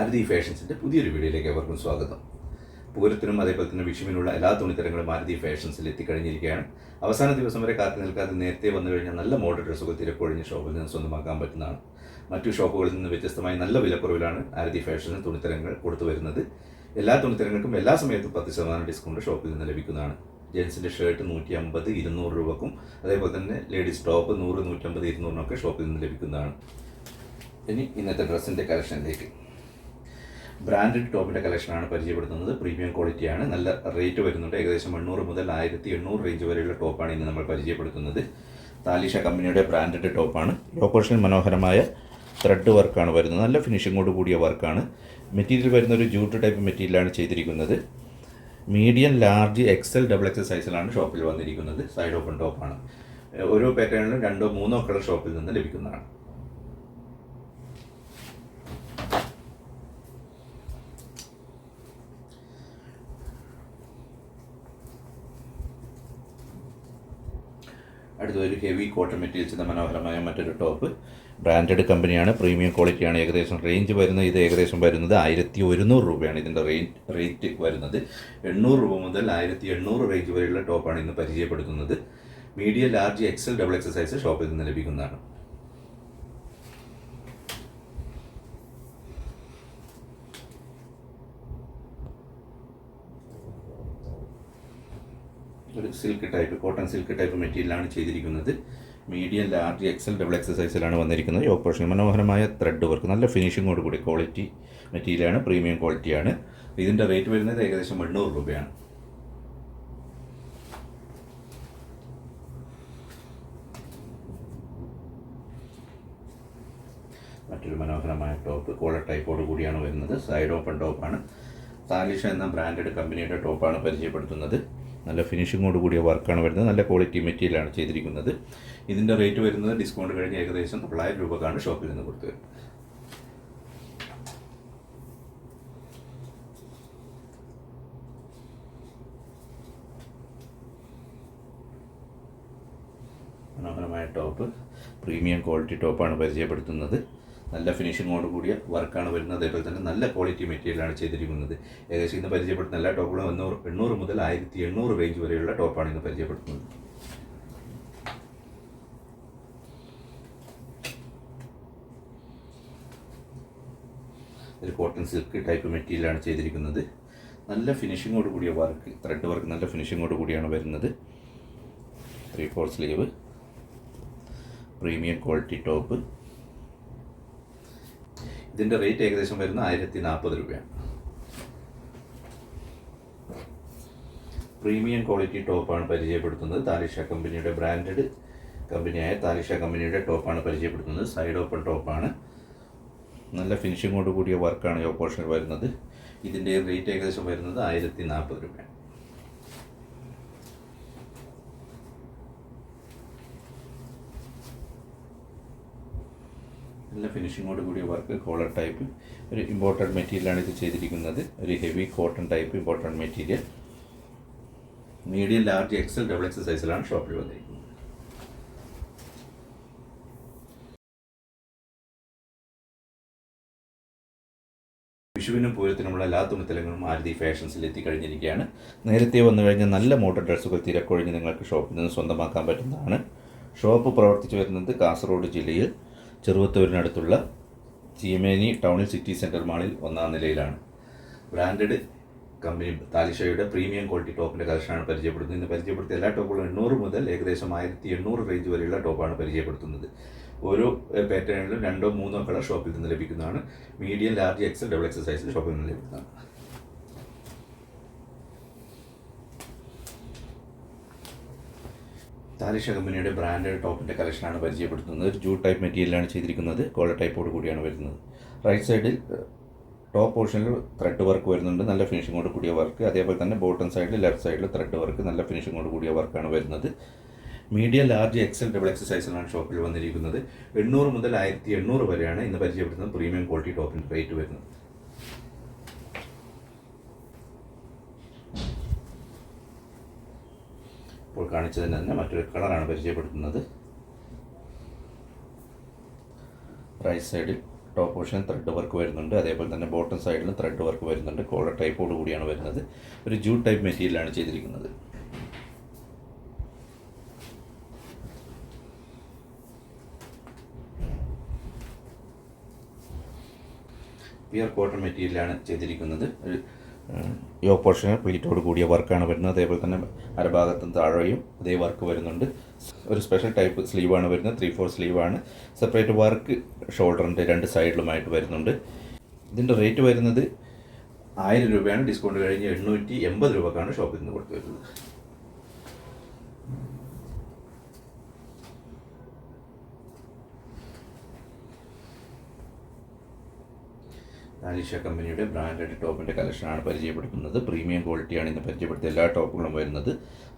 ആരതി ഫാഷൻസിന്റെ പുതിയൊരു വീഡിയോയിലേക്ക് അവർക്കും സ്വാഗതം. പൂരത്തിനും അതേപോലെ തന്നെ വിഷുവിനുള്ള എല്ലാ തുണിത്തരങ്ങളും ആരതി ഫാഷൻസിൽ എത്തിക്കഴിഞ്ഞിരിക്കുകയാണ്. അവസാന ദിവസം വരെ കാത്തു നിൽക്കാതെ നേരത്തെ വന്നു കഴിഞ്ഞാൽ നല്ല മോഡൽ ഡ്രസ്സുകൾ തിരക്കൊഴിഞ്ഞ് ഷോപ്പിൽ നിന്ന് സ്വന്തമാക്കാൻ പറ്റുന്നതാണ്. മറ്റു ഷോപ്പുകളിൽ നിന്ന് വ്യത്യസ്തമായി നല്ല വിലക്കുറവിലാണ് ആരതി ഫാഷനിൽ തുണിത്തരങ്ങൾ കൊടുത്തു വരുന്നത്. എല്ലാ തുണിത്തരങ്ങൾക്കും എല്ലാ സമയത്തും പത്ത് ശതമാനം ഡിസ്കൗണ്ട് ഷോപ്പിൽ നിന്ന് ലഭിക്കുന്നതാണ്. ജെൻസിന്റെ ഷർട്ട് നൂറ്റി അമ്പത് ഇരുന്നൂറ് രൂപക്കും അതേപോലെ തന്നെ ലേഡീസ് ടോപ്പ് നൂറ് നൂറ്റമ്പത് ഇരുന്നൂറിനൊക്കെ ഷോപ്പിൽ നിന്ന് ലഭിക്കുന്നതാണ്. ഇനി ഇന്നത്തെ ഡ്രസ്സിന്റെ കളക്ഷനിലേക്ക് ബ്രാൻഡഡ് ടോപ്പിന്റെ കളക്ഷനാണ് പരിചയപ്പെടുത്തുന്നത്. പ്രീമിയം ക്വാളിറ്റിയാണ്. നല്ല റേറ്റ് വരുന്നുണ്ട്. ഏകദേശം എണ്ണൂറ് മുതൽ ആയിരത്തി എണ്ണൂറ് റേഞ്ച് വരെയുള്ള ടോപ്പാണ് ഇന്ന് നമ്മൾ പരിചയപ്പെടുത്തുന്നത്. താലിഷ കമ്പനിയുടെ ബ്രാൻഡഡ് ടോപ്പാണ്. ലോക്കോഷൻ മനോഹരമായ ത്രെഡ് വർക്കാണ് വരുന്നത്. നല്ല ഫിനിഷിങ്ങോട് കൂടിയ വർക്കാണ് മെറ്റീരിയൽ വരുന്ന ഒരു ജൂട്ട് ടൈപ്പ് മെറ്റീരിയലാണ് ചെയ്തിരിക്കുന്നത്. Medium large XL double XL സൈസിലാണ് ഷോപ്പിൽ വന്നിരിക്കുന്നത്. സൈഡ് ഓപ്പൺ ടോപ്പാണ് ഓരോ പാറ്റേണിലും രണ്ടോ മൂന്നോ കളർ ഷോപ്പിൽ നിന്ന് ലഭിക്കുന്നതാണ്. അടുത്ത ഒരു ഹെവി കോട്ടൺ മെറ്റീരിയൽസിന്റെ മനോഹരമായ മറ്റൊരു ടോപ്പ് ബ്രാൻഡഡ് കമ്പനിയാണ് പ്രീമിയം ക്വാളിറ്റിയാണ് ഏകദേശം റേഞ്ച് വരുന്നത്. ഇത് ഏകദേശം വരുന്നത് ആയിരത്തി ഒരുന്നൂറ് രൂപയാണ് ഇതിന്റെ റേറ്റ് റേറ്റ് വരുന്നത്. എണ്ണൂറ് രൂപ മുതൽ ആയിരത്തി എണ്ണൂറ് റേഞ്ച് വരെയുള്ള ടോപ്പാണ് ഇന്ന് പരിചയപ്പെടുത്തുന്നത്. Medium large XL double XL size ഷോപ്പിൽ നിന്ന് ലഭിക്കുന്നതാണ്. ഒരു silk type cotton silk type മെറ്റീരിയലാണ് ചെയ്തിരിക്കുന്നത്. മീഡിയം ലാർജ് എക്സൽ ഡബിൾ എക്സസൈസിലാണ് വന്നിരിക്കുന്നത്. ഈ ഓപ്പറേഷൻ മനോഹരമായ ത്രെഡ് വർക്ക് നല്ല ഫിനിഷിങ്ങോട് കൂടി ക്വാളിറ്റി മെറ്റീരിയലാണ് പ്രീമിയം ക്വാളിറ്റിയാണ് ഇതിന്റെ റേറ്റ് വരുന്നത് ഏകദേശം എണ്ണൂറ് രൂപയാണ്. മറ്റൊരു മനോഹരമായ ടോപ്പ് കോളർ ടൈപ്പോട് കൂടിയാണ് വരുന്നത്. സൈഡ് ഓപ്പൺ ടോപ്പാണ് താലിഷ എന്ന ബ്രാൻഡഡ് കമ്പനിയുടെ ടോപ്പാണ് പരിചയപ്പെടുത്തുന്നത്. നല്ല ഫിനിഷിങ്ങോട് കൂടിയ വർക്കാണ് വരുന്നത്. നല്ല ക്വാളിറ്റി മെറ്റീരിയലാണ് ചെയ്തിരിക്കുന്നത്. ഇതിന്റെ റേറ്റ് വരുന്നത് ഡിസ്കൗണ്ട് കഴിഞ്ഞ് ഏകദേശം തൊള്ളായിരം രൂപക്കാണ് ഷോപ്പിൽ നിന്ന് കൊടുത്തത് മനോഹരമായ ടോപ്പ് പ്രീമിയം ക്വാളിറ്റി ടോപ്പാണ് പരിചയപ്പെടുത്തുന്നത്. നല്ല ഫിനിഷിങ്ങോട് കൂടിയ വർക്കാണ് വരുന്നത്. അതേപോലെ തന്നെ നല്ല ക്വാളിറ്റി മെറ്റീരിയലാണ് ചെയ്തിരിക്കുന്നത്. ഏകദേശം ഇന്ന് പരിചയപ്പെടുത്തുന്ന എല്ലാ ടോപ്പുകളും എണ്ണൂറ് എണ്ണൂറ് മുതൽ ആയിരത്തി എണ്ണൂറ് റേഞ്ച് വരെയുള്ള ടോപ്പാണ് ഇന്ന് പരിചയപ്പെടുത്തുന്നത്. ഒരു കോട്ടൺ സിൽക്ക് ടൈപ്പ് മെറ്റീരിയലാണ് ചെയ്തിരിക്കുന്നത്. നല്ല ഫിനിഷിങ്ങോട് കൂടിയ വർക്ക് ത്രെഡ് വർക്ക് നല്ല ഫിനിഷിങ്ങോട് കൂടിയാണ് വരുന്നത്. Three four sleeve premium quality top ഇതിന്റെ റേറ്റ് ഏകദേശം വരുന്ന ആയിരത്തി നാൽപ്പത് രൂപയാണ് പ്രീമിയം ക്വാളിറ്റി ടോപ്പാണ് പരിചയപ്പെടുത്തുന്നത്. താലിഷ കമ്പനിയുടെ ബ്രാൻഡഡ് കമ്പനിയായ താലിഷ കമ്പനിയുടെ ടോപ്പാണ് പരിചയപ്പെടുത്തുന്നത്. സൈഡ് ഓപ്പൺ ടോപ്പാണ് നല്ല ഫിനിഷിങ്ങോട് കൂടിയ വർക്കാണ് ഈ ഓപ്പോഷൻ വരുന്നത്. ഇതിന്റെ റേറ്റ് ഏകദേശം വരുന്നത് ആയിരത്തി നാൽപ്പത് രൂപയാണ്. നല്ല ഫിനിഷിങ്ങോട് കൂടിയ വർക്ക് കോളർ ടൈപ്പ് ഒരു ഇമ്പോർട്ടന്റ് മെറ്റീരിയലാണ് ഇത് ചെയ്തിരിക്കുന്നത്. ഒരു heavy cotton type important material medium large XL double XL സൈസിലാണ് ഷോപ്പിൽ വന്നിരിക്കുന്നത്. വിഷുവിനും പൂരത്തിനുമുള്ള എല്ലാ തുണിത്തലങ്ങളും ആരതി ഫാഷൻസിൽ എത്തിക്കഴിഞ്ഞിരിക്കുകയാണ്. നേരത്തെ വന്നു കഴിഞ്ഞാൽ നല്ല മോഡൽ ഡ്രസ്സുകൾ തിരക്കൊഴിഞ്ഞ് നിങ്ങൾക്ക് ഷോപ്പിൽ നിന്ന് സ്വന്തമാക്കാൻ പറ്റുന്നതാണ്. ഷോപ്പ് പ്രവർത്തിച്ചു വരുന്നത് കാസർഗോഡ് ജില്ലയിൽ ചെറുവത്തൂരിനടുത്തുള്ള ചീമേനി ടൗണിൽ സിറ്റി സെന്റർ മാളിൽ ഒന്നാം നിലയിലാണ്. ബ്രാൻഡഡ് കമ്പനി താലിഷയുടെ പ്രീമിയം ക്വാളിറ്റി ടോപ്പിന്റെ കളക്ഷനാണ് പരിചയപ്പെടുത്തുന്നത് ഇന്ന് പരിചയപ്പെടുത്തിയ എല്ലാ ടോപ്പുകളും എണ്ണൂറ് മുതൽ ഏകദേശം ആയിരത്തി എണ്ണൂറ് റേഞ്ച് വരെയുള്ള ടോപ്പാണ് പരിചയപ്പെടുത്തുന്നത്. ഓരോ പാറ്റേണിലും രണ്ടോ മൂന്നോ കളർ ഷോപ്പിൽ നിന്ന് ലഭിക്കുന്നതാണ്. Medium large XL double XL size ഷോപ്പിൽ നിന്ന് ലഭിക്കുന്നതാണ്. താലിഷ കമ്പനിയുടെ ബ്രാൻഡഡ് ടോപ്പിന്റെ കളക്ഷനാണ് പരിചയപ്പെടുത്തുന്നത്. ജൂ ടൈപ്പ് മെറ്റീരിയലാണ് ചെയ്തിരിക്കുന്നത്. കോള ടൈപ്പോട് കൂടിയാണ് വരുന്നത്. റൈറ്റ് സൈഡിൽ ടോപ്പ് പോർഷനിൽ ത്രെഡ് വർക്ക് വരുന്നുണ്ട്. നല്ല ഫിനിഷിങ്ങോട് കൂടിയ വർക്ക് അതേപോലെ തന്നെ ബോട്ടം സൈഡിൽ ലെഫ്റ്റ് സൈഡിൽ ത്രെഡ് വർക്ക് നല്ല ഫിനിഷിങ്ങോട് കൂടിയ വർക്കാണ് വരുന്നത്. മീഡിയം ലാർജ് എക്സൽ ഡബിൾ എക്സസൈസിലാണ് ഷോപ്പിൽ വന്നിരിക്കുന്നത്. എണ്ണൂറ് മുതൽ ആയിരത്തി എണ്ണൂറ് വരെയാണ് ഇന്ന് പരിചയപ്പെടുത്തുന്നത് പ്രീമിയം ക്വാളിറ്റി ടോപ്പിന്റെ റേറ്റ് വരുന്നത്. കാണിച്ചതിന് തന്നെ മറ്റൊരു കളറാണ് പരിചയപ്പെടുത്തുന്നത്. റൈറ്റ് സൈഡിൽ ടോപ്പ് പോർഷൻ ത്രെഡ് വർക്ക് വരുന്നുണ്ട്. അതേപോലെ തന്നെ ബോട്ടം സൈഡിലും ത്രെഡ് വർക്ക് വരുന്നുണ്ട്. കോളർ ടൈപ്പോട് കൂടിയാണ് വരുന്നത്. ഒരു ജൂട്ട് ടൈപ്പ് മെറ്റീരിയലാണ് ചെയ്തിരിക്കുന്നത്. പിയർ കോട്ടൺ മെറ്റീരിയലാണ് ചെയ്തിരിക്കുന്നത്. ഒരു യോ ഓപ്പോർഷന് പ്ലീറ്റോട് കൂടിയ വർക്കാണ് വരുന്നത്. അതേപോലെ തന്നെ അരഭാഗത്തും താഴെയും അതേ വർക്ക് വരുന്നുണ്ട്. ഒരു സ്പെഷ്യൽ ടൈപ്പ് സ്ലീവാണ് വരുന്നത്. ത്രീ ഫോർ സ്ലീവാണ് സെപ്പറേറ്റ് വർക്ക് ഷോൾഡറിന്റെ രണ്ട് സൈഡിലുമായിട്ട് വരുന്നുണ്ട്. ഇതിന്റെ റേറ്റ് വരുന്നത് ആയിരം രൂപയാണ്. ഡിസ്കൗണ്ട് കഴിഞ്ഞ് എണ്ണൂറ്റി എൺപത് രൂപക്കാണ് ഷോപ്പിൽ നിന്ന് കൊടുത്തു വരുന്നത്. താലിഷ കമ്പനിയുടെ ബ്രാൻഡഡ് ടോപ്പിന്റെ കളക്ഷനാണ് പരിചയപ്പെടുത്തുന്നത് പ്രീമിയം ക്വാളിറ്റിയാണ് ഇന്ന് പരിചയപ്പെടുത്തിയ എല്ലാ ടോപ്പുകളും വരുന്നത്.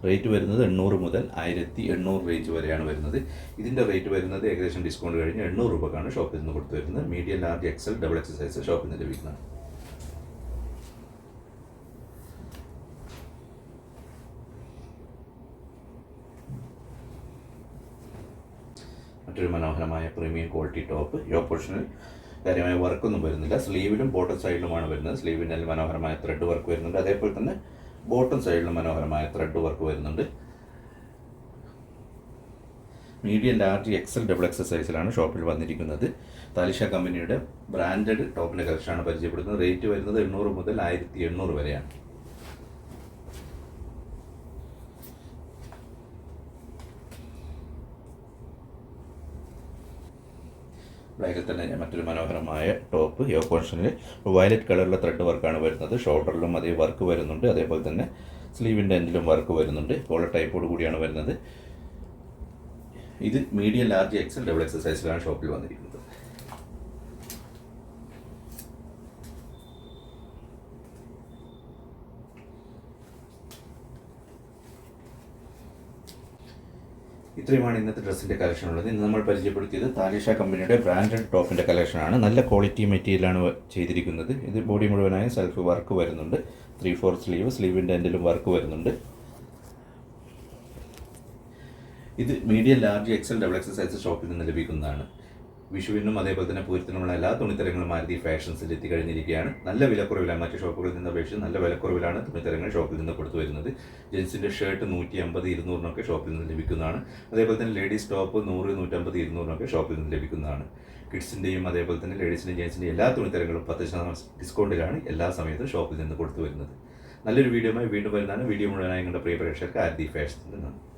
റേറ്റ് വരുന്നത് എണ്ണൂറ് മുതൽ ആയിരത്തി എണ്ണൂറ് റേഞ്ച് വരെയാണ് വരുന്നത്. ഇതിന്റെ റേറ്റ് വരുന്നത് ഏകദേശം ഡിസ്കൗണ്ട് കഴിഞ്ഞ് എണ്ണൂറ് രൂപക്കാണ് ഷോപ്പിൽ നിന്ന് കൊടുത്തു വരുന്നത്. Medium large XL double X size ഷോപ്പിൽ നിന്ന് ലഭിക്കുന്നതാണ്. മറ്റൊരു മനോഹരമായ പ്രീമിയം ക്വാളിറ്റി ടോപ്പ് യോ പോർഷനിൽ കാര്യമായ വർക്കൊന്നും വരുന്നില്ല. സ്ലീവിലും ബോട്ടം സൈഡിലുമാണ് വരുന്നത്. സ്ലീവിന്റെ മനോഹരമായ ത്രെഡ് വർക്ക് വരുന്നുണ്ട്. അതേപോലെ തന്നെ ബോട്ടം സൈഡിലും മനോഹരമായ ത്രെഡ് വർക്ക് വരുന്നുണ്ട്. Medium large XL double XL സൈസിലാണ് ഷോപ്പിൽ വന്നിരിക്കുന്നത്. താലിഷ കമ്പനിയുടെ ബ്രാൻഡഡ് ടോപ്പിന്റെ കളക്ഷനാണ് പരിചയപ്പെടുന്നത്. റേറ്റ് വരുന്നത് എണ്ണൂറ് മുതൽ ആയിരത്തി എണ്ണൂറ് വരെയാണ്. ബ്ലാക്കിൽ തന്നെ മറ്റൊരു മനോഹരമായ ടോപ്പ് യോ കോൺഷനിൽ വയലറ്റ് കളറിലെ ത്രെഡ് വർക്കാണ് വരുന്നത്. ഷോൾഡറിലും അതേ വർക്ക് വരുന്നുണ്ട്. അതേപോലെ തന്നെ സ്ലീവിന്റെ എൻഡിലും വർക്ക് വരുന്നുണ്ട്. കോളർ ടൈപ്പോട് കൂടിയാണ് വരുന്നത്. ഇത് മീഡിയം ലാർജ് എക്സൽ ഡബിൾ എക്സസൈസിലാണ് ഷോപ്പിൽ വന്നിരിക്കുന്നത്. ഇത്രയുമാണ് ഇന്നത്തെ ഡ്രസ്സിന്റെ കളക്ഷൻ ഉള്ളത് ഇന്ന് നമ്മൾ പരിചയപ്പെടുത്തിയത് താലിഷ കമ്പനിയുടെ ബ്രാൻഡഡ് ടോപ്പിന്റെ കളക്ഷനാണ്. നല്ല ക്വാളിറ്റി മെറ്റീരിയലാണ് ചെയ്തിരിക്കുന്നത്. ഇത് ബോഡി മുഴുവനായും സെൽഫ് വർക്ക് വരുന്നുണ്ട്. ത്രീ ഫോർ സ്ലീവ് സ്ലീവിന്റെ എൻഡിലും വർക്ക് വരുന്നുണ്ട്. ഇത് medium large XL double XL size ഷോപ്പിൽ നിന്ന് ലഭിക്കുന്നതാണ്. വിഷുവിനും അതേപോലെ തന്നെ പൂരത്തിനുമുള്ള എല്ലാ തുണിത്തരങ്ങളും മാരുതി ഫാഷൻസിൽ എത്തിക്കഴിഞ്ഞിരിക്കുകയാണ്. നല്ല വിലക്കുറവിലാണ്. മറ്റു ഷോപ്പുകളിൽ നിന്ന് അപേക്ഷിച്ച് നല്ല വിലക്കുറവിലാണ് തുണിത്തരങ്ങൾ ഷോപ്പിൽ നിന്ന് കൊടുത്തു വരുന്നത്. ജെൻസിന്റെ ഷർട്ട് നൂറ്റി അമ്പത് ഇരുന്നൂറിനൊക്കെ ഷോപ്പിൽ നിന്ന് ലഭിക്കുന്നതാണ്. അതേപോലെ തന്നെ ലേഡീസ് ടോപ്പ് നൂറ് നൂറ്റമ്പത് ഇരുന്നൂറിനൊക്കെ ഷോപ്പിൽ നിന്ന് ലഭിക്കുന്നതാണ്. കിഡ്സിന്റെയും അതേപോലെ തന്നെ ലേഡീസിന്റെയും ജെൻസിന്റെയും എല്ലാ തുണിത്തരങ്ങളും പത്ത് ശതമാനം ഡിസ്കൗണ്ടിലാണ് എല്ലാ സമയത്തും ഷോപ്പിൽ നിന്ന് കൊടുത്തു വരുന്നത്. നല്ലൊരു വീഡിയോയുമായി വീണ്ടും വരുന്നതാണ്. വീഡിയോ മുഴുവനായി നിങ്ങളുടെ പ്രിയ പ്രേക്ഷകർക്ക് ആരതി ഫാഷൻസിൽ നിന്നാണ്